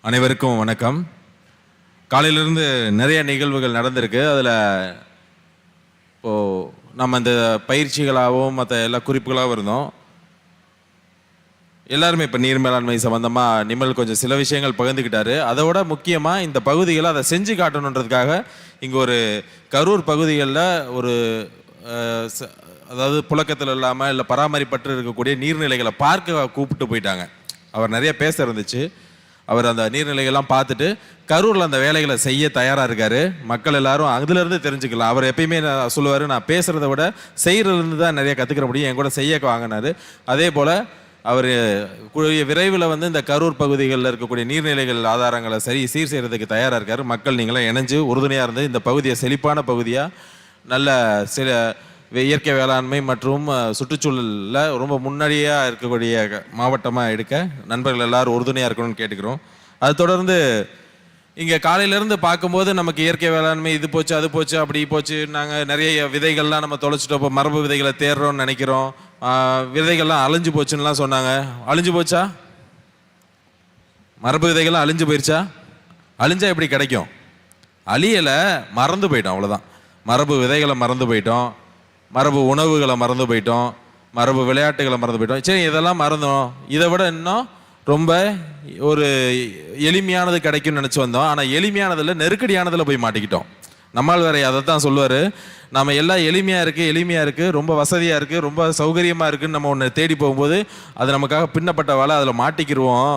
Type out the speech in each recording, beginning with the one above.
அனைவருக்கும் வணக்கம். காலையிலிருந்து நிறைய நிகழ்வுகள் நடந்திருக்கு. அதில் இப்போது நம்ம இந்த பயிற்சிகளாகவும் மற்ற எல்லா குறிப்புகளாகவும் இருந்தோம். எல்லாருமே இப்போ நீர் மேலாண்மை சம்மந்தமாக நிமல் கொஞ்சம் சில விஷயங்கள் பகிர்ந்துக்கிட்டாரு. அதோட முக்கியமாக இந்த பகுதிகளை அதை செஞ்சு காட்டணுன்றதுக்காக இங்கே ஒரு கரூர் பகுதிகளில் ஒரு ச- அதாவது புழக்கத்தில் இல்லாமல் இல்லை பராமரிப்பற்று இருக்கக்கூடிய நீர்நிலைகளை பார்க்க கூப்பிட்டு போயிட்டாங்க. அவர் நிறைய பேச இருந்துச்சு. அவர் அந்த நீர்நிலைகள்லாம் பார்த்துட்டு கரூரில் அந்த வேலைகளை செய்ய தயாராக இருக்காரு. மக்கள் எல்லாரும் அதுலேருந்து தெரிஞ்சுக்கலாம். அவர் எப்பயுமே நான் சொல்லுவார் நான் பேசுகிறத விட செய்கிறதுலேருந்து தான் நிறைய கற்றுக்கிற முடியும். என் கூட செய்ய வாங்கினார். அதே போல் அவர் கூடிய விரைவில் வந்து இந்த கரூர் பகுதிகளில் இருக்கக்கூடிய நீர்நிலைகள் ஆதாரங்களை சரி சீர் செய்கிறதுக்கு தயாராக இருக்கார். மக்கள் நீங்களாம் இணைஞ்சு உறுதுணையாக இருந்து இந்த பகுதியை செழிப்பான பகுதியாக நல்ல சில இயற்கை வேளாண்மை மற்றும் சுற்றுச்சூழலில் ரொம்ப முன்னாடியாக இருக்கக்கூடிய மாவட்டமாக எடுக்க நண்பர்கள் எல்லாரும் உறுதுணையாக இருக்கணும்னு கேட்டுக்கிறோம். அது தொடர்ந்து இங்கே காலையிலேருந்து பார்க்கும்போது நமக்கு இயற்கை வேளாண்மை இது போச்சு அது போச்சு அப்படி போச்சு நாங்கள் நிறைய விதைகள்லாம் நம்ம தொலைச்சிட்டோம். இப்போ மரபு விதைகளை தேடுறோம்னு நினைக்கிறோம். விதைகள்லாம் அழிஞ்சு போச்சுன்னெலாம் சொன்னாங்க. அழிஞ்சு போச்சா? மரபு விதைகள்லாம் அழிஞ்சு போயிருச்சா? அழிஞ்சா எப்படி கிடைக்கும்? அழியலை மறந்து போயிட்டோம் அவ்வளோதான் மரபு விதைகளை மறந்து போயிட்டோம். மரபு உணவுகளை மறந்து போயிட்டோம். மரபு விளையாட்டுகளை மறந்து போயிட்டோம். சரி இதெல்லாம் மறந்தோம். இதை விட இன்னும் ரொம்ப ஒரு எளிமையானது கிடைக்கும்னு நினச்சி வந்தோம். ஆனால் எளிமையானதில் நெருக்கடியானதில் போய் மாட்டிக்கிட்டோம். நம்மால் வேற அதை தான் சொல்லுவார். நம்ம எல்லாம் எளிமையாக இருக்குது எளிமையாக இருக்குது ரொம்ப வசதியாக இருக்குது ரொம்ப சௌகரியமாக இருக்குதுன்னு நம்ம ஒன்று தேடி போகும்போது அது நமக்காக பின்னப்பட்ட வேலை அதில் மாட்டிக்கிருவோம்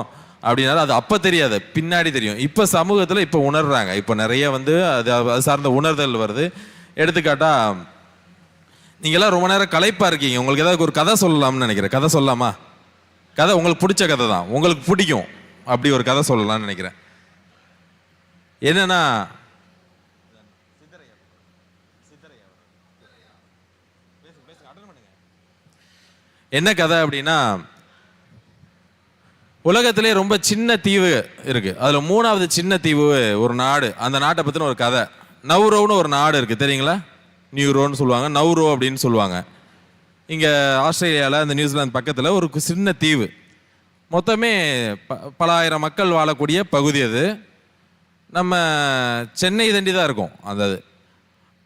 அப்படின்னாலும் அது அப்போ தெரியாது. பின்னாடி தெரியும். இப்போ சமூகத்தில் இப்போ உணர்றாங்க. இப்போ நிறைய வந்து அது அது சார்ந்த உணர்தல் வருது. எடுத்துக்காட்டால் நீங்களாம் ரொம்ப நேரம் களைப்பாக இருக்கீங்க. உங்களுக்கு ஏதாவது ஒரு கதை சொல்லலாம்னு நினைக்கிறேன். கதை சொல்லலாமா கதை உங்களுக்கு பிடிச்ச கதை தான். உங்களுக்கு பிடிக்கும். அப்படி ஒரு கதை சொல்லலாம்னு நினைக்கிறேன். என்னன்னா என்ன கதை அப்படின்னா உலகத்திலே ரொம்ப சின்ன தீவு இருக்கு. அதுல மூணாவது சின்ன தீவு ஒரு நாடு. அந்த நாட்டை பத்தின ஒரு கதை. நவ்ரோன்னு ஒரு நாடு இருக்கு. தெரியுங்களா? நியூரோன்னு சொல்லுவாங்க நவ்ரோ அப்படின்னு சொல்லுவாங்க. இங்கே ஆஸ்திரேலியாவில் அந்த நியூசிலாந்து பக்கத்தில் ஒரு சின்ன தீவு. மொத்தமே ப பல ஆயிரம் மக்கள் வாழக்கூடிய பகுதி அது. நம்ம சென்னை தண்டி தான் இருக்கும் அந்த அது.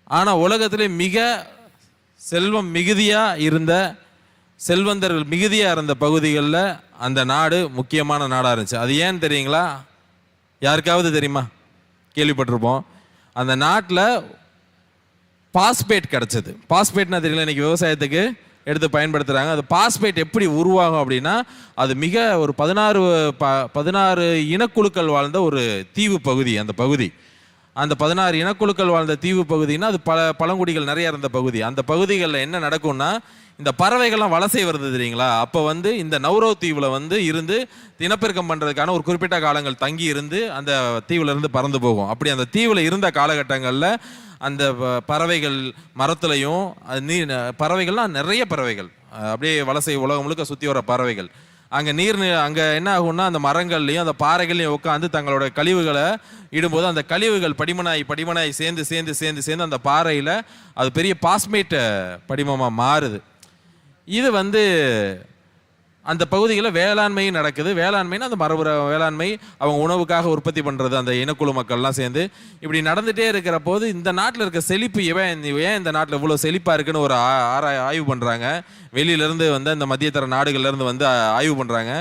ஆனால் உலகத்திலே மிக செல்வம் மிகுதியாக இருந்த செல்வந்தர்கள் மிகுதியாக இருந்த பகுதிகளில் அந்த நாடு முக்கியமான நாடாக இருந்துச்சு. அது ஏன்னு தெரியுங்களா? யாருக்காவது தெரியுமா? கேள்விப்பட்டிருப்போம். அந்த நாட்டில் பாஸ்பேட் கிடச்சிது. பாஸ்பேட்னா தெரியல இன்றைக்கி விவசாயத்துக்கு எடுத்து பயன்படுத்துகிறாங்க அது பாஸ்பேட் எப்படி உருவாகும் அப்படின்னா அது மிக ஒரு பதினாறு ப பதினாறு இனக்குழுக்கள் வாழ்ந்த ஒரு தீவு பகுதி அந்த பகுதி. அந்த பதினாறு இனக்குழுக்கள் வாழ்ந்த தீவு பகுதின்னா அது பல பழங்குடிகள் நிறைய இருந்த பகுதி. அந்த பகுதிகளில் என்ன நடக்கும்னா இந்த பறவைகள்லாம் வலசை வருது தெரியுங்களா? அப்போ வந்து இந்த நௌரோ தீவில் வந்து இருந்து இனப்பெருக்கம் பண்ணுறதுக்கான ஒரு குறிப்பிட்ட காலங்கள் தங்கி இருந்து அந்த தீவுல இருந்து பறந்து போகும். அப்படி அந்த தீவில் இருந்த காலகட்டங்களில் அந்த ப- பறவைகள் மரத்துலையும் நீ பறவைகள்லாம் நிறைய பறவைகள். அப்படியே வலசை உலகம் முழுக்க சுற்றி வர பறவைகள். அங்கே நீர் அங்கே என்ன ஆகும்னா அந்த மரங்கள்லையும் அந்த பாறைகள்லையும் உட்காந்து தங்களோட கழிவுகளை இடும்போது அந்த கழிவுகள் படிமனாய் படிமனாய் சேர்ந்து சேர்ந்து சேர்ந்து சேர்ந்து அந்த பாறையில் அது பெரிய பாஸ்மேட் படிமமாக மாறுது. இது வந்து அந்த பகுதியில் வேளாண்மை நடக்குது. வேளாண்மைன்னா அந்த மரபுற வேளாண்மை அவங்க உணவுக்காக உற்பத்தி பண்ணுறது அந்த இனக்குழு மக்கள்லாம் சேர்ந்து இப்படி நடந்துகிட்டே இருக்கிற போது இந்த நாட்டில் இருக்க செழிப்பு ஏன் ஏன் இந்த நாட்டில் இவ்வளோ செழிப்பாக இருக்குன்னு ஒரு ஆ- ஆராய் ஆய்வு பண்ணுறாங்க வெளியிலேருந்து வந்து அந்த மத்தியதர நாடுகள்லேருந்து வந்து ஆய்வு பண்ணுறாங்க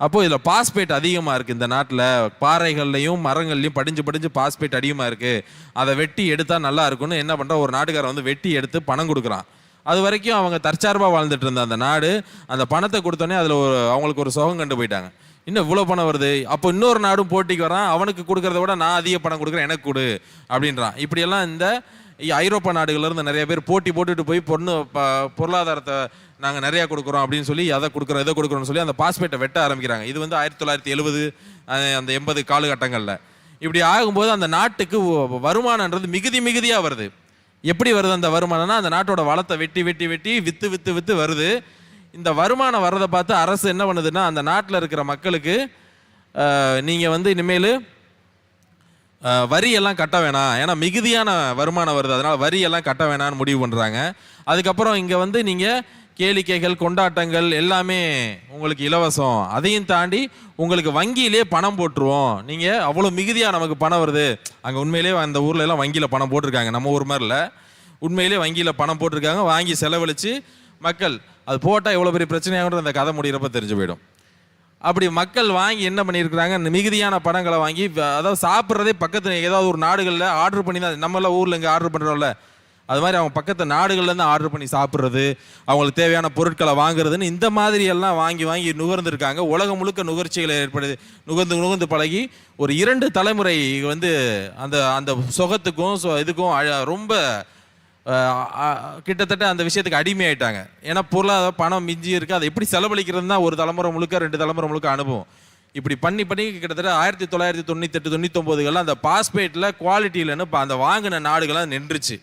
அப்போது இதில் பாஸ்பேட் அதிகமாக இருக்குது இந்த நாட்டில். பாறைகள்லையும் மரங்கள்லையும் படிஞ்சு படிஞ்சு பாஸ்பேட் அதிகமாக இருக்குது அதை வெட்டி எடுத்தால் நல்லா இருக்கும்னு என்ன பண்ணுறா ஒரு நாட்டுக்காரன் வந்து வெட்டி எடுத்து பணம் கொடுக்குறான். அது வரைக்கும் அவங்க தற்சார்பாக வாழ்ந்துட்டு இருந்த அந்த நாடு அந்த பணத்தை கொடுத்தோன்னே அதில் ஒரு அவங்களுக்கு ஒரு சுகம் கண்டு போயிட்டாங்க. இன்னும் இவ்வளோ பணம் வருது அப்போ இன்னொரு நாடும் போட்டிக்கு வரான் அவனுக்கு கொடுக்கறத விட நான் அதிக பணம் கொடுக்குறேன் எனக்கு கொடு அப்படின்றான். இப்படியெல்லாம் இந்த ஐரோப்பா நாடுகள்லேருந்து நிறைய பேர் போட்டி போட்டுட்டு போய் பொண்ணு பொருளாதாரத்தை நாங்கள் நிறையா கொடுக்குறோம் அப்படின்னு சொல்லி அதை கொடுக்குறோம் இதை கொடுக்குறோம்னு சொல்லி அந்த பாஸ்பேட்டை வெட்ட ஆரம்பிக்கிறாங்க. இது வந்து ஆயிரத்தி தொள்ளாயிரத்தி எழுபது அந்த எண்பது காலகட்டங்களில். இப்படி ஆகும்போது அந்த நாட்டுக்கு வருமானன்றது மிகுதி மிகுதியாக வருது. எப்படி வருது அந்த வருமானம்னா அந்த நாட்டோட வளத்தை வெட்டி வெட்டி வெட்டி விற்று வித்து விற்று வருது. இந்த வருமானம் வர்றதை பார்த்து அரசு என்ன பண்ணுதுன்னா அந்த நாட்டில் இருக்கிற மக்களுக்கு நீங்கள் வந்து இனிமேல் வரியெல்லாம் கட்ட வேணாம். ஏன்னா மிகுதியான வருமானம் வருது. அதனால் வரியெல்லாம் கட்ட வேணாம்னு முடிவு பண்ணுறாங்க அதுக்கப்புறம் இங்கே வந்து நீங்கள் கேளிக்கைகள் கொண்டாட்டங்கள் எல்லாமே உங்களுக்கு இலவசம். அதையும் தாண்டி உங்களுக்கு வங்கியிலே பணம் போட்டுருவோம். நீங்கள் அவ்வளோ மிகுதியாக நமக்கு பணம் வருது. அங்கே உண்மையிலே அந்த ஊரில் எல்லாம் வங்கியில் பணம் போட்டிருக்காங்க. நம்ம ஊர் மாதிரில. உண்மையிலே வங்கியில் பணம் போட்டிருக்காங்க. வாங்கி செலவழித்து மக்கள் அது போட்டால் எவ்வளோ பெரிய பிரச்சனையாகிற அந்த கதை முடிகிறப்ப தெரிஞ்சு போயிடும். அப்படி மக்கள் வாங்கி என்ன பண்ணியிருக்கிறாங்க? இந்த மிகுதியான பணங்களை வாங்கி அதாவது சாப்பிட்றதே பக்கத்தில் ஏதாவது ஒரு நாடுகளில் ஆர்டர் பண்ணி தான் நம்மளாம் ஊரில் இங்கே ஆர்டர் பண்ணுறோம்ல அது மாதிரி அவங்க பக்கத்து நாடுகள்லேருந்து ஆர்டர் பண்ணி சாப்பிட்றது அவங்களுக்கு தேவையான பொருட்களை வாங்குறதுன்னு இந்த மாதிரி எல்லாம் வாங்கி வாங்கி நுகர்ந்துருக்காங்க. உலகம் முழுக்க நுகர்ச்சிகளை ஏற்படுது நுகர்ந்து நுகர்ந்து பழகி ஒரு இரண்டு தலைமுறை வந்து அந்த அந்த சுகத்துக்கும் இதுக்கும் அழ- ரொம்ப கிட்டத்தட்ட அந்த விஷயத்துக்கு அடிமையாயிட்டாங்க. ஏன்னா பொருளாதார பணம் மிஞ்சி இருக்கு. அதை எப்படி செலவழிக்கிறது ஒரு தலைமுறை முழுக்க ரெண்டு தலைமுறை முழுக்க அனுபவம். இப்படி பண்ணி பண்ணி கிட்டத்தட்ட ஆயிரத்தி தொள்ளாயிரத்தி தொண்ணூத்தெட்டு தொண்ணூத்தொம்போதுகள்லாம் அந்த பாஸ்பேட்டில் குவாலிட்டி இல்லைன்னு இப்போ அந்த வாங்கின நாடுகள்லாம் நின்றுச்சு.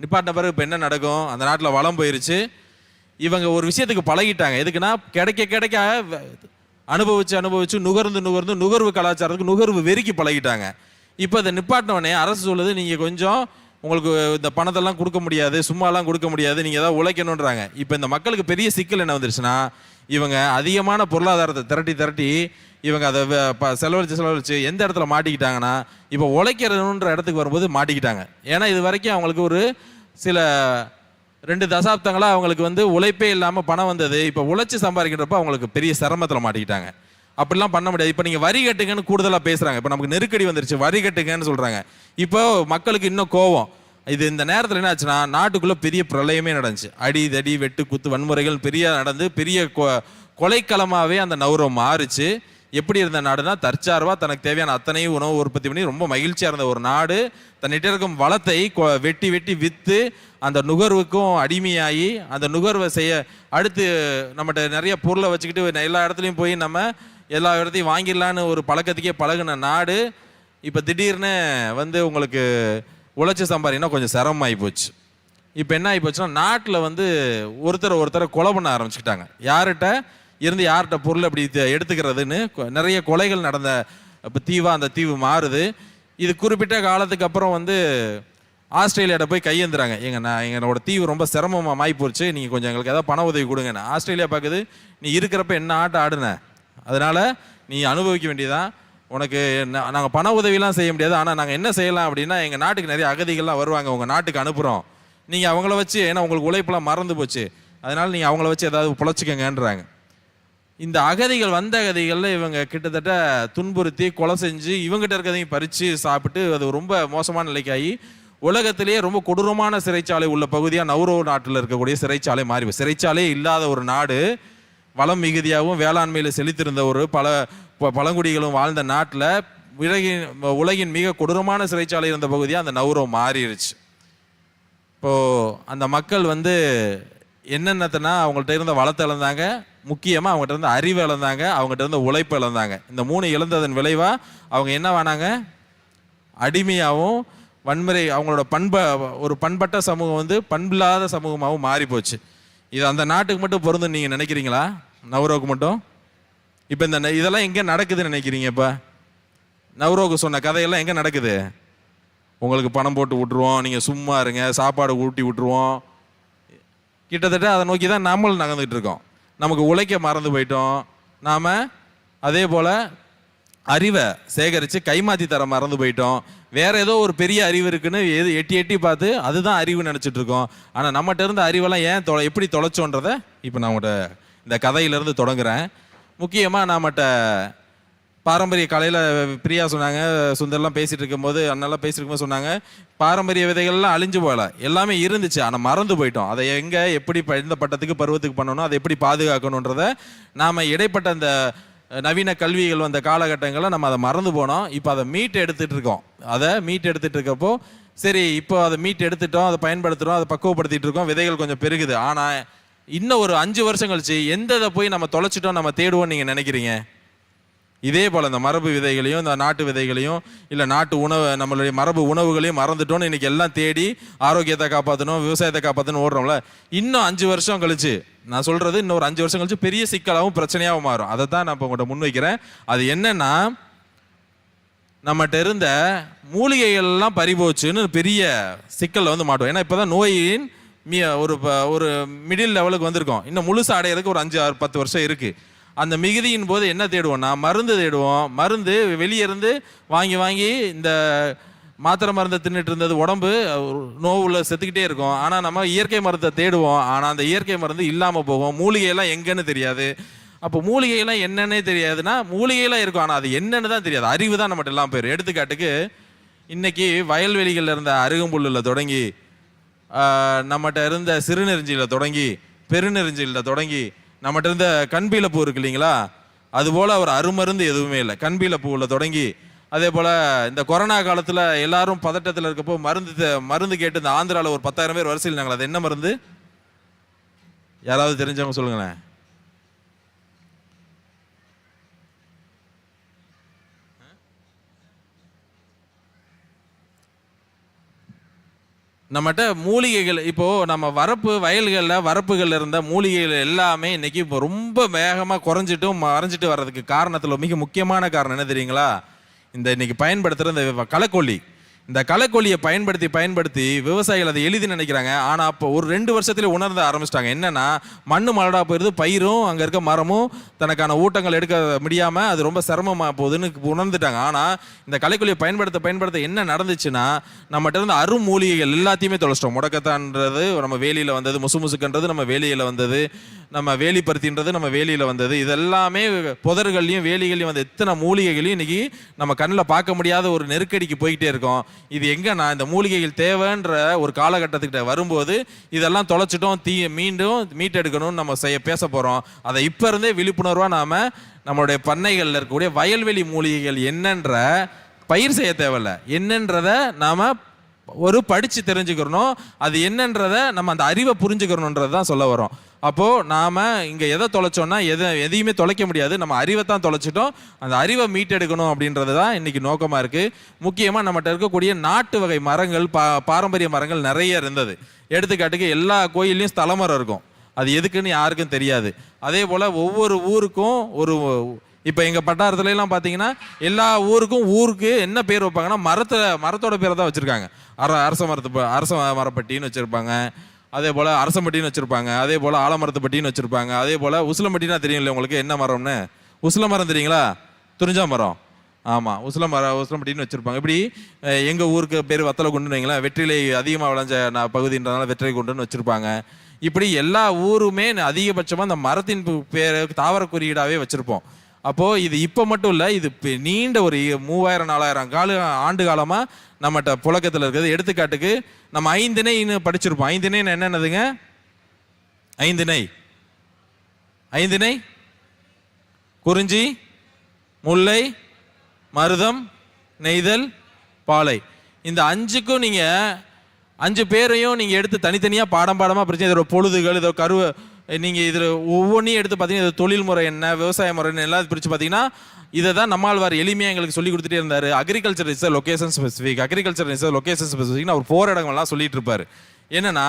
நிப்பாட்டின பிறகு இப்போ என்ன நடக்கும்? அந்த நாட்டில் வளம் போயிருச்சு. இவங்க ஒரு விஷயத்துக்கு பழகிட்டாங்க. எதுக்குன்னா கிடைக்க கிடைக்க அனுபவிச்சு அனுபவிச்சு நுகர்ந்து நுகர்ந்து நுகர்வு கலாச்சாரத்துக்கு நுகர்வு வெறுக்கி பழகிட்டாங்க. இப்போ இதை நிப்பாட்டினோடனே அரசு சொல்லுது நீங்கள் கொஞ்சம் உங்களுக்கு இந்த பணத்தெல்லாம் கொடுக்க முடியாது சும்மாலாம் கொடுக்க முடியாது நீங்கள் ஏதாவது உழைக்கணுன்றாங்க இப்போ இந்த மக்களுக்கு பெரிய சிக்கல் என்ன வந்துருச்சுன்னா இவங்க அதிகமான பொருளாதாரத்தை திரட்டி திரட்டி இவங்க அதை ப- செலவழிச்சு செலவழிச்சு எந்த இடத்துல மாட்டிக்கிட்டாங்கன்னா இப்போ உழைக்கிறதுன்ற இடத்துக்கு வரும்போது மாட்டிக்கிட்டாங்க. ஏன்னா இது வரைக்கும் அவங்களுக்கு ஒரு சில ரெண்டு தசாப்தங்களாக அவங்களுக்கு வந்து உழைப்பே இல்லாமல் பணம் வந்தது. இப்போ உழைச்சி சம்பாதிக்கிறப்ப அவங்களுக்கு பெரிய சிரமத்தில் மாட்டிக்கிட்டாங்க. அப்படிலாம் பண்ண முடியாது. இப்போ நீங்கள் வரி கட்டுங்கன்னு கூடுதலாக பேசுகிறாங்க இப்போ நமக்கு நெருக்கடி வந்துருச்சு. வரி கட்டுங்கன்னு சொல்கிறாங்க இப்போ மக்களுக்கு இன்னும் கோவம். இது இந்த நேரத்தில் என்ன ஆச்சுன்னா நாட்டுக்குள்ளே பெரிய பிரளயமே நடந்துச்சு. அடி தடி வெட்டு குத்து வன்முறைகள் பெரிய நடந்து பெரிய கொ- கொலைக்களமாகவே அந்த நௌரம் மாறுச்சு. எப்படி இருந்த நாடுனா தற்சார்பாக தனக்கு தேவையான அத்தனையும் உணவு உற்பத்தி பண்ணி ரொம்ப மகிழ்ச்சியாக இருந்த ஒரு நாடு. தன்னிட்ட இருக்கும் வளத்தை கொ- வெட்டி வெட்டி விற்று அந்த நுகர்வுக்கும் அடிமையாகி அந்த நுகர்வை செய்ய அடுத்து நம்மகிட்ட நிறைய பொருளை வச்சுக்கிட்டு எல்லா இடத்துலையும் போய் நம்ம எல்லா இடத்தையும் வாங்கிடலான்னு ஒரு பழக்கத்துக்கே பழகுன நாடு. இப்போ திடீர்னு வந்து உங்களுக்கு உழைச்சி சம்பாதினா கொஞ்சம் சிரமமாகி போச்சு. இப்போ என்ன ஆகி போச்சுன்னா நாட்டில் வந்து ஒருத்தர் ஒருத்தரை கொலை பண்ண ஆரம்பிச்சுக்கிட்டாங்க. யார்கிட்ட? இருந்து யார்கிட்ட பொருள் அப்படி எடுத்துக்கிறதுன்னு கொ- நிறைய கொலைகள் நடந்த இப்போ தீவாக அந்த தீவு மாறுது. இது குறிப்பிட்ட காலத்துக்கு அப்புறம் வந்து ஆஸ்திரேலியாட்ட போய் கையேந்துறாங்க. எங்க நான் எங்களோட தீவு ரொம்ப சிரமமாக மாய் போச்சு. நீங்கள் கொஞ்சம் எங்களுக்கு ஏதாவது பண உதவி கொடுங்கன்னு ஆஸ்திரேலியா பார்க்குது நீ இருக்கிறப்ப என்ன ஆட்டம் ஆடுன? அதனால் நீ அனுபவிக்க வேண்டியதான் உனக்கு நாங்கள் பண உதவிலாம் செய்ய முடியாது. ஆனால் நாங்கள் என்ன செய்யலாம் அப்படின்னா எங்கள் நாட்டுக்கு நிறைய அகதிகள்லாம் வருவாங்க. உங்கள் நாட்டுக்கு அனுப்புகிறோம் நீங்கள் அவங்கள வச்சு ஏன்னா உங்களுக்கு உழைப்பெல்லாம் மறந்து போச்சு. அதனால் நீங்கள் அவங்கள வச்சு ஏதாவது பொழைச்சிக்கங்கன்றாங்க. இந்த அகதிகள் வந்த அகதிகளில் இவங்க கிட்டத்தட்ட துன்புறுத்தி கொலை செஞ்சு இவங்ககிட்ட இருக்கிறதையும் பறித்து சாப்பிட்டு அது ரொம்ப மோசமான நிலைக்காகி உலகத்திலேயே ரொம்ப கொடூரமான சிறைச்சாலை உள்ள பகுதியாக நௌரோ நாட்டில் இருக்கக்கூடிய சிறைச்சாலை மாறி சிறைச்சாலையே சிறைச்சாலை இல்லாத ஒரு நாடு வளம் மிகுதியாகவும் வேளாண்மையில் செழித்திருந்த ஒரு பல ப- பழங்குடிகளும் வாழ்ந்த நாட்டில் உலகின் உலகின் மிக கொடூரமான சிறைச்சாலை இருந்த பகுதியாக அந்த நௌரோ மாறிடுச்சு இப்போது அந்த மக்கள் வந்து என்னென்னத்தனா அவங்கள்ட்ட இருந்த வளத்தை இழந்தாங்க முக்கியமாக அவங்ககிட்ட இருந்த அறிவு இழந்தாங்க அவங்ககிட்ட இருந்த உழைப்பு இழந்தாங்க. இந்த மூணு இழந்ததன் விளைவாக அவங்க என்ன வேணாங்க அடிமையாகவும் வன்முறை அவங்களோட பண்ப ஒரு பண்பட்ட சமூகம் வந்து பண்பில்லாத சமூகமாகவும் மாறி போச்சு இது அந்த நாட்டுக்கு மட்டும் பொருந்து நீங்கள் நினைக்கிறீங்களா? நவரோக்கு மட்டும்? இப்போ இந்த இதெல்லாம் எங்கே நடக்குதுன்னு நினைக்கிறீங்க இப்போ? நவரோக்கு சொன்ன கதையெல்லாம் எங்கே நடக்குது? உங்களுக்கு பணம் போட்டு விட்டுருவோம் நீங்கள் சும்மா இருங்க சாப்பாடு ஊட்டி விட்டுருவோம். கிட்டத்தட்ட அதை நோக்கி தான் நாமளும் நகர்ந்துட்டு இருக்கோம். நமக்கு உழைக்க மறந்து போயிட்டோம். நாம் அதே போல் அறிவை சேகரித்து கைமாற்றி தர மறந்து போயிட்டோம். வேற ஏதோ ஒரு பெரிய அறிவு இருக்குன்னு எது எட்டி எட்டி பார்த்து அதுதான் அறிவு நினச்சிட்டு இருக்கோம். ஆனால் நம்மகிட்ட இருந்த அறிவெல்லாம் ஏன் தொலை எப்படி தொலைச்சோன்றதை இப்போ நான் உங்கள்கிட்ட இந்த கதையிலேருந்து தொடங்குறேன். முக்கியமாக நம்மகிட்ட பாரம்பரிய கலையில் பிரியா சொன்னாங்க சுந்தர்லாம் பேசிகிட்டு இருக்கும்போது அண்ணெல்லாம் பேசிட்டு இருக்கும்போது சொன்னாங்க பாரம்பரிய விதைகள்லாம் அழிஞ்சு போகல. எல்லாமே இருந்துச்சு ஆனால் மறந்து போயிட்டோம். அதை எங்கே எப்படி ப- பட்டத்துக்கு பருவத்துக்கு பண்ணணும் அதை எப்படி பாதுகாக்கணுன்றத நாம் இடைப்பட்ட அந்த நவீன கல்விகள் வந்த காலகட்டங்களில் நம்ம அதை மறந்து போனோம். இப்போ அதை மீட் எடுத்துகிட்டு இருக்கோம் அதை மீட் எடுத்துகிட்டு இருக்கப்போ சரி இப்போ அதை மீட் எடுத்துட்டோம் அதை பயன்படுத்துகிறோம் அதை பக்குவப்படுத்திகிட்டு இருக்கோம் விதைகள் கொஞ்சம் பெருகுது. ஆனால் இன்னும் ஒரு அஞ்சு வருஷம் கழிச்சு எந்த இதை போய் நம்ம தொலைச்சிட்டோம் நம்ம தேடுவோம் நீங்கள் நினைக்கிறீங்க? இதே போல் இந்த மரபு விதைகளையும் இந்த நாட்டு விதைகளையும் இல்லை நாட்டு உணவு நம்மளுடைய மரபு உணவுகளையும் மறந்துட்டோம்னு இன்னைக்கு எல்லாம் தேடி ஆரோக்கியத்தை காப்பாற்றணும் விவசாயத்தை காப்பாற்றணும் ஓடுறோம்ல. இன்னும் அஞ்சு வருஷம் கழிச்சு நான் சொல்றது இன்னும் ஒரு அஞ்சு வருஷம் கழிச்சு பெரிய சிக்கலாகவும் பிரச்சனையாகவும் மாறும். அதை தான் நான் இப்போ உங்கள்கிட்ட முன்வைக்கிறேன். அது என்னன்னா நம்மகிட்ட இருந்த மூலிகைகள் எல்லாம் பறிபோச்சுன்னு பெரிய சிக்கலில் வந்து மாட்டோம் ஏன்னா இப்போதான் நோயின் மீ ஒரு ப- ஒரு மிடில் லெவலுக்கு வந்திருக்கோம். இன்னும் முழுசாக அடையிறதுக்கு ஒரு அஞ்சு ஆறு பத்து வருஷம் இருக்குது அந்த மிகுதியின் போது என்ன தேடுவோம்னா மருந்து தேடுவோம். மருந்து வெளியேருந்து வாங்கி வாங்கி இந்த மாத்திரை மருந்தை தின்னுட்டு இருந்தது உடம்பு ஒரு செத்துக்கிட்டே இருக்கும். ஆனால் நம்ம இயற்கை மருந்தை தேடுவோம். ஆனால் அந்த இயற்கை மருந்து இல்லாமல் போகும். மூலிகையெல்லாம் எங்கன்னு தெரியாது. அப்போ மூலிகையெல்லாம் என்னன்னே தெரியாதுன்னா மூலிகையெல்லாம் இருக்கும். ஆனால் அது என்னன்னு தான் தெரியாது. அறிவு தான் நம்மகிட்ட எல்லாம் போயிடும் எடுத்துக்காட்டுக்கு இன்றைக்கி வயல்வெளிகளில் இருந்த அருகம்புல்லில் தொடங்கி நம்மகிட்ட இருந்த சிறுநெருஞ்சியில் தொடங்கி பெருநெருஞ்சியில் தொடங்கி நம்மகிட்ட இருந்த கண்பீல பூ இருக்கு இல்லைங்களா? அதுபோல் ஒரு அருமருந்து எதுவுமே இல்லை. கண்பீல பூவில் தொடங்கி அதே போல் இந்த கொரோனா காலத்தில் எல்லாரும் பதட்டத்தில் இருக்கப்போ மருந்து மருந்து கேட்டு இந்த ஆந்திராவில் ஒரு பத்தாயிரம் பேர் வரிசையில் நாங்கள் அது என்ன மருந்து? யாராவது தெரிஞ்சவங்க சொல்லுங்களேன். நம்மகிட்ட மூலிகைகள் இப்போது நம்ம வரப்பு வயல்களில் வரப்புகளில் இருந்த மூலிகைகள் எல்லாமே இன்றைக்கி இப்போ ரொம்ப வேகமாக குறைஞ்சிட்டும் மறைஞ்சிட்டு வர்றதுக்கு காரணத்தில் மிக முக்கியமான காரணம் என்ன தெரியுங்களா? இந்த இன்றைக்கி பயன்படுத்துகிற இந்த களைக்கொல்லி இந்த களைக்கொல்லியை பயன்படுத்தி பயன்படுத்தி விவசாயிகள் அதை எளிது நினைக்கிறாங்க. ஆனால் அப்போ ஒரு ரெண்டு வருஷத்துல உணர்ந்த ஆரம்பிச்சிட்டாங்க. என்னன்னா மண்ணு மலடா போயிருது பயிரும் அங்கே இருக்க மரமும் தனக்கான ஊட்டங்கள் எடுக்க முடியாமல் அது ரொம்ப சிரமமாக போகுதுன்னு உணர்ந்துட்டாங்க. ஆனால் இந்த களைக்கொல்லியை பயன்படுத்த பயன்படுத்த என்ன நடந்துச்சுன்னா நம்மகிட்ட இருந்த அருமூலிகைகள் எல்லாத்தையுமே தொலைச்சிட்டோம். முடக்கத்தான்றது நம்ம வேலியில் வந்தது முசு முசுக்குன்றது நம்ம வேலியில் வந்தது நம்ம வேலிப்பருத்தின்றது நம்ம வேலியில் வந்தது. இதெல்லாமே புதர்கள்லையும் வேலிகள்லையும் வந்த எத்தனை மூலிகைகளையும் இன்னைக்கு நம்ம கண்ணில் பார்க்க முடியாத ஒரு நெருக்கடிக்கு போய்கிட்டே இருக்கோம். இது எங்கன்னா இந்த மூலிகைகள் தேவைன்ற ஒரு காலகட்டத்துக்கிட்ட வரும்போது இதெல்லாம் தொலைச்சிட்டோம் தீ மீண்டும் மீட்டெடுக்கணும்னு நம்ம செய்ய பேச போகிறோம் அதை இப்போ இருந்தே விழிப்புணர்வாக நாம் நம்மளுடைய பண்ணைகளில் இருக்கக்கூடிய வயல்வெளி மூலிகைகள் என்னன்ற பயிர் செய்ய தேவையில்ல. என்னன்றத நாம் ஒரு படித்து தெரிஞ்சுக்கிறணும். அது என்னன்றதை நம்ம அந்த அறிவை புரிஞ்சுக்கிறணுன்றது தான் சொல்ல வரோம். அப்போது நாம் இங்கே எதை தொலைச்சோம்னா எதை எதையுமே தொலைக்க முடியாது. நம்ம அறிவை தான் தொலைச்சிட்டோம். அந்த அறிவை மீட்டெடுக்கணும் அப்படின்றது தான் இன்னைக்கு நோக்கமாக இருக்கு. முக்கியமாக நம்மகிட்ட இருக்கக்கூடிய நாட்டு வகை மரங்கள் பா பாரம்பரிய மரங்கள் நிறைய இருந்தது. எடுத்துக்காட்டுக்கு எல்லா கோயில்லையும் ஸ்தலமரம் இருக்கும். அது எதுக்குன்னு யாருக்கும் தெரியாது. அதே போல் ஒவ்வொரு ஊருக்கும் ஒரு இப்போ எங்கள் பட்டாரத்துலலாம் பார்த்தீங்கன்னா எல்லா ஊருக்கும் ஊருக்கு என்ன பேர் வைப்பாங்கன்னா மரத்தை மரத்தோட பேரை தான் வச்சுருக்காங்க. அர அரச மரத்து ப- அரச மரப்பட்டின்னு வச்சுருப்பாங்க. அதே போல் அரசம்பட்டின்னு வச்சுருப்பாங்க அதே போல் ஆலமரத்துப்பட்டின்னு வச்சுருப்பாங்க அதே போல் உசிலம்பட்டினா தெரியும்ல உங்களுக்கு என்ன மரம்னு? உசில மரம் தெரியுங்களா? துரிஞ்சா மரம். ஆமாம் உசில மரம் உசிலம்பட்டின்னு வச்சுருப்பாங்க. இப்படி எங்கள் ஊருக்கு பேர் வத்தலை குண்டுன்னு வைங்களேன் வெற்றிலை அதிகமாக விளைஞ்ச நான் பகுதின்றதுனால வெற்றிலை குண்டுன்னு வச்சுருப்பாங்க. இப்படி எல்லா ஊருமே அதிகபட்சமாக அந்த மரத்தின் பேர் தாவர குறியீடாகவே வச்சுருப்போம். அப்போ இது இப்போ மட்டும் இல்லை இது நீண்ட ஒரு மூவாயிரம் நாலாயிரம் கால ஆண்டு காலமாக நம்மகிட்ட புழக்கத்தில் இருக்கிறது எடுத்துக்காட்டுக்கு நம்ம ஐந்திணைன்னு படிச்சிருப்போம். ஐந்திணைன்னு என்னென்னதுங்க? ஐந்திணை. ஐந்திணை. குறிஞ்சி முல்லை மருதம் நெய்தல் பாலை. இந்த அஞ்சுக்கும் நீங்க அஞ்சு பேரையும் நீங்க எடுத்து தனித்தனியா பாடம் பாடமா பிரிச்சு இதோட பொழுதுகள் இதோட கருவை நீங்கள் இதில் ஒவ்வொன்றையும் எடுத்து பார்த்தீங்கன்னா இது தொழில் முறை என்ன விவசாய முறைன்னு எல்லாம் பிரித்து பார்த்தீங்கன்னா இதை தான் நம்மாழ்வார் எளிமையாக எங்களுக்கு சொல்லி கொடுத்துட்டே இருந்தார். Agriculture is location specific agriculture is location ஸ்பெசிஃபிக்னு அவர் போர் இடங்கள்லாம் சொல்லிட்டு இருப்பார். என்னன்னா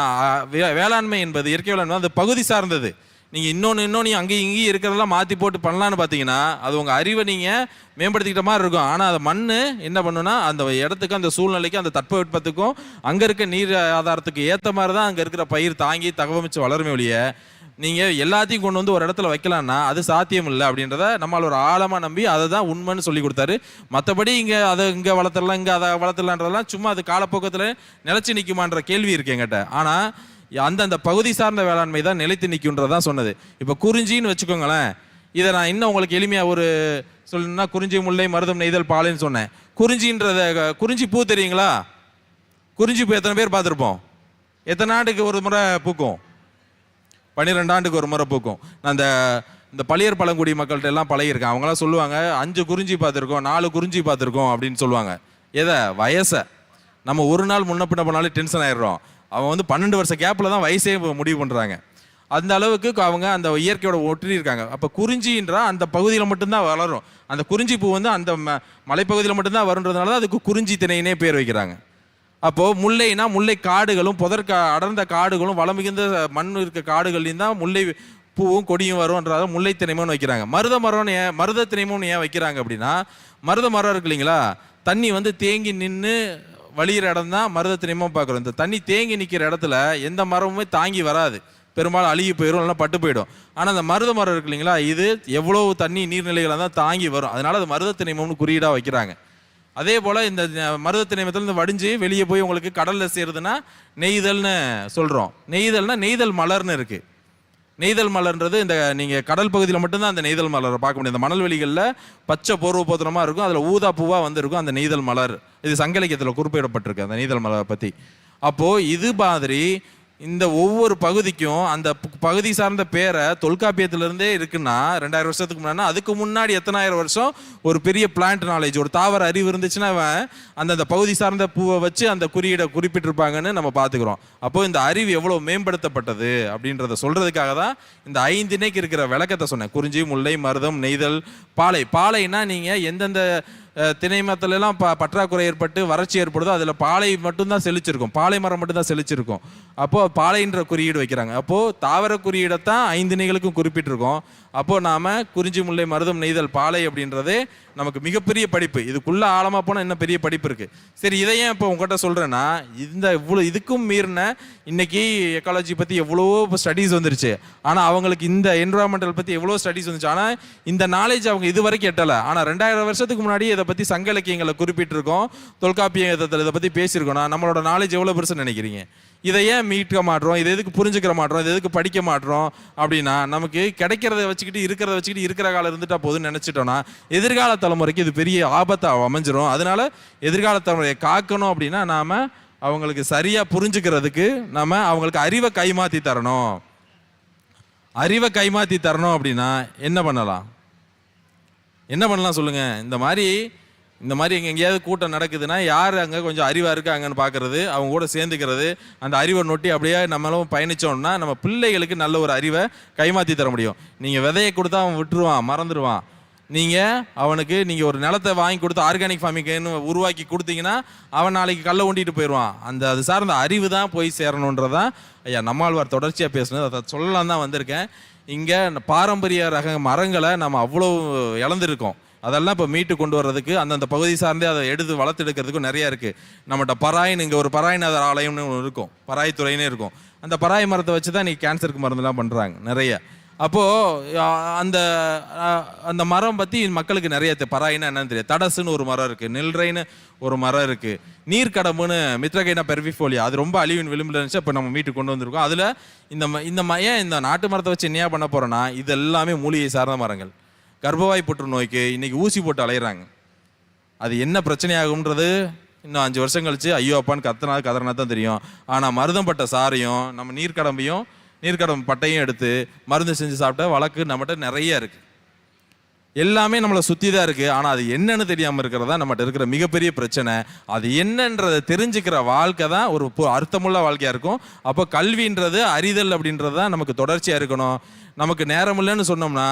வே- வேளாண்மை என்பது இயற்கை வேளாண்மை அது பகுதி சார்ந்தது. நீங்கள் இன்னொன்று இன்னொன்று அங்கேயும் இங்கேயும் இருக்கிறதெல்லாம் மாற்றி போட்டு பண்ணலான்னு பார்த்தீங்கன்னா அது உங்கள் அறிவை நீங்கள் மேம்படுத்திக்கிட்ட மாதிரி இருக்கும். ஆனால் அந்த மண் என்ன பண்ணுன்னா அந்த இடத்துக்கு அந்த சூழ்நிலைக்கு அந்த தட்பவெட்பத்துக்கும் அங்கே இருக்க நீர் ஆதாரத்துக்கு ஏற்ற மாதிரி தான் அங்கே இருக்கிற பயிர் தாங்கி தகவமைச்சு வளருமே ஒழிய நீங்கள் எல்லாத்தையும் கொண்டு வந்து ஒரு இடத்துல வைக்கலாம்னா அது சாத்தியம் இல்லை அப்படின்றத நம்மளால் ஒரு ஆழமாக நம்பி அதை தான் உண்மைன்னு சொல்லி கொடுத்தாரு. மற்றபடி இங்கே அதை இங்கே வளர்த்துடலாம் இங்கே அதை வளர்த்துடலான்றதெல்லாம் சும்மா அது காலப்போக்கத்தில் நிலச்சி நிற்குமான்ற கேள்வி இருக்கு என்கிட்ட. ஆனால் அந்தந்த பகுதி சார்ந்த வேளாண்மை தான் நிலைத்து நிற்குன்றதான் சொன்னது. இப்போ குறிஞ்சின்னு வச்சுக்கோங்களேன். இதை நான் இன்னும் உங்களுக்கு எளிமையாக ஒரு சொல்லணும்னா குறிஞ்சி முல்லை மருதம் நெய்தல் பாலைன்னு சொன்னேன். குறிஞ்சின்றத குறிஞ்சி பூ தெரியுங்களா? குறிஞ்சி பூ எத்தனை பேர் பார்த்துருப்போம்? எத்தனை ஆண்டுக்கு ஒரு முறை பூக்கும்? பன்னிரெண்டு ஆண்டுக்கு ஒரு முறை பூக்கும். நான் அந்த இந்த பழையர் பழங்குடி மக்கள்கிட்ட எல்லாம் பழகியிருக்கேன். அவங்களாம் சொல்லுவாங்க அஞ்சு குறிஞ்சி பார்த்துருக்கோம் நாலு குறிஞ்சி பார்த்துருக்கோம் அப்படின்னு சொல்லுவாங்க. எதை? வயசை. நம்ம ஒரு நாள் முன்ன பின்ன போனாலே டென்ஷன் ஆயிடுறோம். அவன் வந்து பன்னெண்டு வருஷ கேப்பில் தான் வயசே முடிவு பண்ணுறாங்க அந்த அளவுக்கு அவங்க அந்த இயற்கையோட ஒற்றி இருக்காங்க அப்போ குறிஞ்சின்றா அந்த பகுதியில் மட்டும்தான் வளரும். அந்த குறிஞ்சி பூ வந்து அந்த ம மலைப்பகுதியில் மட்டும்தான் வருன்றதுனால தான் அதுக்கு குறிஞ்சி திணையினே பேர் வைக்கிறாங்க. அப்போது முல்லைனா முல்லை காடுகளும் புதற்கா அடர்ந்த காடுகளும் வளம் மிகுந்த மண் இருக்க காடுகள்லையும் தான் முல்லை பூவும் கொடியும் வரும்ன்றத முல்லை திணைமம்னு வைக்கிறாங்க. மருத மரம்னு ஏன் மருத திணைமம்னு ஏன் வைக்கிறாங்க அப்படின்னா மருத மரம் இருக்கு இல்லைங்களா? தண்ணி வந்து தேங்கி நின்று வழியிற இடம் தான் மருத திணையமாக பார்க்குறோம். இந்த தண்ணி தேங்கி நிற்கிற இடத்துல எந்த மரமுமே தாங்கி வராது. பெரும்பாலும் அழுகி போயிடும் இல்லைன்னா பட்டு போயிடும். ஆனால் அந்த மருத மரம் இருக்கு இல்லைங்களா? இது எவ்வளோ தண்ணி நீர்நிலைகளை தான் தாங்கி வரும். அதனால அது மருத திணைமம்னு குறியீடாக வைக்கிறாங்க. அதே போல் இந்த மருத திணைமத்தில் இந்த வடிஞ்சு வெளியே போய் உங்களுக்கு கடலில் சேருதுன்னா நெய்தல்னு சொல்கிறோம் நெய்தல்னா நெய்தல் மலர்னு இருக்குது நெய்தல் மலர்ன்றது இந்த நீங்கள் கடல் பகுதியில் மட்டும்தான் அந்த நெய்தல் மலரை பார்க்க முடியும். இந்த மணல்வெளிகளில் பச்சை போர்வபோத்திரமாக இருக்கும். அதில் ஊதா பூவாக வந்து இருக்கும் அந்த நெய்தல் மலர். இது சங்கலிக்கத்தில் குறிப்பிடப்பட்டிருக்கு அந்த நெய்தல் மலரை பற்றி அப்போது இது மாதிரி இந்த ஒவ்வொரு பகுதிக்கும் அந்த பகுதி சார்ந்த பேரை தொல்காப்பியத்திலிருந்தே இருக்குன்னா ரெண்டாயிரம் வருஷத்துக்கு முன்னாடி அதுக்கு முன்னாடி எத்தனாயிரம் வருஷம் ஒரு பெரிய பிளான்ட் நாலேஜ் ஒரு தாவர அறிவு இருந்துச்சுன்னா அவன் அந்தந்த பகுதி சார்ந்த பூவை வச்சு அந்த குறியீடை குறிப்பிட்டிருப்பாங்கன்னு நம்ம பார்த்துக்கிறோம். அப்போ இந்த அறிவு எவ்வளோ மேம்படுத்தப்பட்டது அப்படின்றத சொல்கிறதுக்காக தான் இந்த ஐந்தினைக்கு இருக்கிற விளக்கத்தை சொன்னேன். குறிஞ்சி முல்லை மருதம் நெய்தல் பாலை. பாலைன்னா நீங்கள் எந்தெந்த அஹ், எல்லாம் ப பற்றாக்குறை ஏற்பட்டு வறட்சி ஏற்படுதோ அதில் பாலை மட்டும்தான் செழிச்சிருக்கும். பாலை மரம் மட்டும்தான் செழிச்சிருக்கும். அப்போ பாலைன்ற குறியீடு வைக்கிறாங்க. அப்போ தாவர குறியீடைத்தான் ஐந்து நிகளுக்கும் குறிப்பிட்டிருக்கோம். அப்போ நாம குறிஞ்சி முல்லை மருதம் நெய்தல் பாலை அப்படின்றதே நமக்கு மிகப்பெரிய படிப்பு. இதுக்குள்ள ஆழமா போனால் இன்னும் பெரிய படிப்பு இருக்கு? சரி இதை ஏன் இப்போ உங்ககிட்ட சொல்றேன்னா இந்த இவ்வளோ இதுக்கும் மீறின இன்னைக்கு எக்காலஜி பத்தி எவ்வளவோ ஸ்டடீஸ் வந்துருச்சு. ஆனா அவங்களுக்கு இந்த என்விரான்மெண்டல் பத்தி எவ்வளோ ஸ்டடீஸ் வந்துச்சு. ஆனா இந்த நாலேஜ் அவங்க இது வரைக்கும் எட்டல. ஆனா ரெண்டாயிரம் வருஷத்துக்கு முன்னாடி இதை பத்தி சங்க இலக்கியங்களை குறிப்பிட்டிருக்கோம் தொல்காப்பியத்தில் இதை பத்தி பேசியிருக்கோம். நான் நம்மளோட நாலேஜ் எவ்வளவு பெருசுன்னு நினைக்கிறீங்க? இதை ஏன் மீட்க மாட்டோம் இதை எதுக்கு புரிஞ்சுக்கிற மாட்டோம் இதை எதுக்கு படிக்க மாட்டோம் அப்படின்னா நமக்கு கிடைக்கிறத வச்சுக்கிட்டு இருக்கிறத வச்சுக்கிட்டு இருக்கிற காலம் இருந்துட்டா போதும் நினச்சிட்டோன்னா எதிர்கால தலைமுறைக்கு இது பெரிய ஆபத்தாக அமைஞ்சிரும். அதனால எதிர்கால தலைமுறையை காக்கணும் அப்படின்னா நாம் அவங்களுக்கு சரியாக புரிஞ்சுக்கிறதுக்கு நம்ம அவங்களுக்கு அறிவை கைமாற்றி தரணும். அறிவை கைமாற்றி தரணும் அப்படின்னா என்ன பண்ணலாம்? என்ன பண்ணலாம் சொல்லுங்கள் இந்த மாதிரி இந்த மாதிரி எங்கே எங்கேயாவது கூட்டம் நடக்குதுன்னா யார் அங்கே கொஞ்சம் அறிவாக இருக்காங்கன்னு பார்க்கறது அவங்க கூட சேர்ந்துக்கிறது அந்த அறிவை நொட்டி அப்படியே நம்மளும் பயணித்தோம்னா நம்ம பிள்ளைகளுக்கு நல்ல ஒரு அறிவை கைமாற்றி தர முடியும். நீங்கள் விதையை கொடுத்தா அவன் விட்டுருவான் மறந்துடுவான். நீங்கள் அவனுக்கு நீங்கள் ஒரு நிலத்தை வாங்கி கொடுத்து ஆர்கானிக் ஃபார்மிங்னு உருவாக்கி கொடுத்தீங்கன்னா அவன் நாளைக்கு கல்லை ஒண்டிட்டு போயிடுவான். அந்த அது சார்ந்த அறிவு தான் போய் சேரணுன்றதான் ஐயா நம்மாழ்வார் தொடர்ச்சியாக பேசுனது அதை சொல்லலாம் தான் வந்திருக்கேன். இங்கே பாரம்பரிய ரக மரங்களை நம்ம அவ்வளோ இழந்திருக்கோம். அதெல்லாம் இப்போ மீட்டு கொண்டு வர்றதுக்கு அந்தந்த பகுதி சார்ந்தே அதை எடுத்து வளர்த்தெடுக்கிறதுக்கும் நிறைய இருக்குது நம்மகிட்ட பராயின் இங்கே ஒரு பராயிநாதர் ஆலயம்னு ஒன்று இருக்கும். பராய் இருக்கும். அந்த பராய் மரத்தை வச்சு தான் இன்றைக்கி கேன்சருக்கு மருந்துலாம் பண்ணுறாங்க நிறைய. அப்போது அந்த அந்த மரம் பற்றி மக்களுக்கு நிறைய தெ- பராயினா என்னன்னு தெரியும் தடசுன்னு ஒரு மரம் இருக்குது நெல்றைன்னு ஒரு மரம் இருக்குது நீர்க்கடம்புன்னு மித்ரகைனா பெர்விஃபோலியா அது ரொம்ப அழிவின் விளிம்பில் இருந்துச்சு இப்போ நம்ம மீட்டு கொண்டு வந்திருக்கோம். அதில் இந்த ம- இந்த ஏன் இந்த நாட்டு மரத்தை வச்சு என்னையா பண்ண போகிறோன்னா இது எல்லாமே மூலிகை சார்ந்த மரங்கள். கர்ப்பவாய் புற்றுநோய்க்கு இன்னைக்கு ஊசி போட்டு அலையிறாங்க. அது என்ன பிரச்சனையாகும்ன்றது இன்னும் அஞ்சு வருஷம் கழிச்சு ஐயோ அப்பான்னு கத்தனா கதறனா தான் தெரியும். ஆனால் மருதம் பட்ட சாரையும் நம்ம நீர்க்கடம்பையும் நீர்க்கடம்பு பட்டையும் எடுத்து மருந்து செஞ்சு சாப்பிட்ட வழக்கு நம்மகிட்ட நிறைய இருக்கு. எல்லாமே நம்மளை சுற்றி தான் இருக்குது ஆனால் அது என்னன்னு தெரியாமல் இருக்கிறதா நம்மகிட்ட இருக்கிற மிகப்பெரிய பிரச்சனை. அது என்னன்றதை தெரிஞ்சுக்கிற வாழ்க்கை தான் ஒரு பு- அர்த்தமுள்ள வாழ்க்கையாக இருக்கும். அப்போ கல்வின்றது அறிதல் அப்படின்றது தான் நமக்கு தொடர்ச்சியாக இருக்கணும். நமக்கு நேரம் இல்லைன்னு சொன்னோம்னா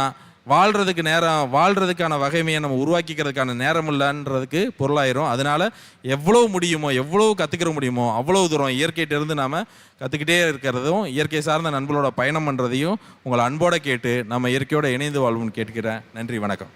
வாழ்கிறதுக்கு நேரம் வாழ்கிறதுக்கான வகைமையை நம்ம உருவாக்கிக்கிறதுக்கான நேரம் இல்லைன்றதுக்கு பொருளாயிரும். அதனால் எவ்வளோ முடியுமோ எவ்வளோ கற்றுக்கிற முடியுமோ அவ்வளோ தூரம் இயற்கையிட்ட நாம் கற்றுக்கிட்டே இருக்கிறதும் இயற்கை சார்ந்த நண்பர்களோட பயணம் பண்ணுறதையும் உங்களை அன்போட கேட்டு நம்ம இயற்கையோடு இணைந்து வாழ்வோம்னு கேட்கிறேன் நன்றி வணக்கம்.